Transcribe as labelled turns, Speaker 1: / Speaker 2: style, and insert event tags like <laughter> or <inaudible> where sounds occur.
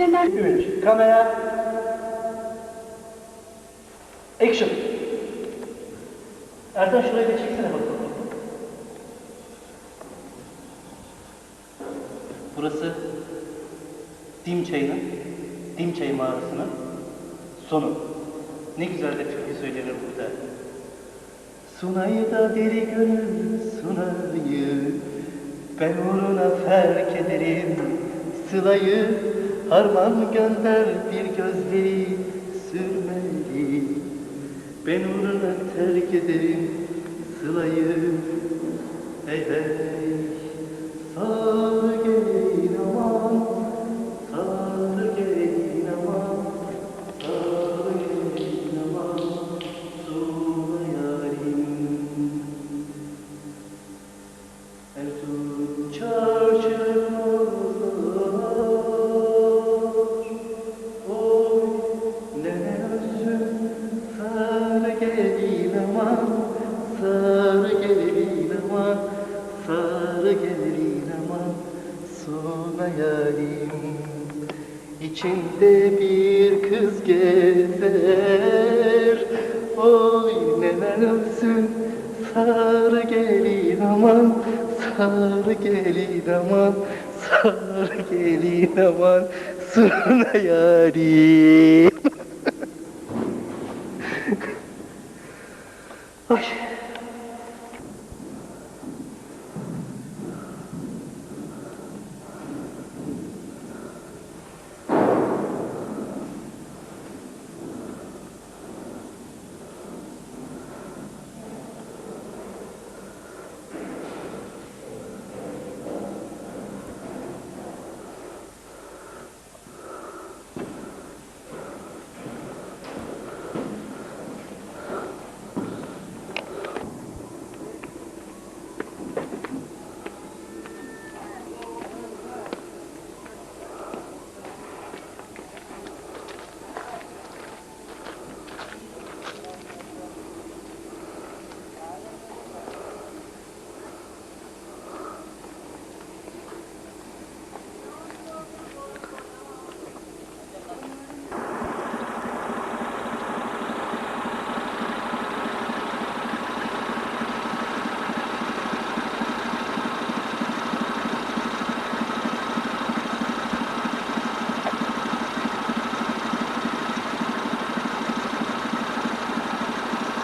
Speaker 1: Neden?
Speaker 2: 3, kamera, action. Ertan şurayı da çeksene bakalım. Burası Dimçay'ın, Dimçay mağarasının sonu. Ne güzel de türkü söylenir burada. Sunayı da deli gönül sunayı Ben uğruna ferk ederim Sılayı harman gönder bir gözleri sürmeli? Ben uğruna terk ederim Sılayı. Hey Sar gelin aman Sona yarim. İçinde bir kız gezer Oy neler öpsün. Sar gelin aman Sar gelin aman Sar gelin aman Suna yarim. <laughs> Ay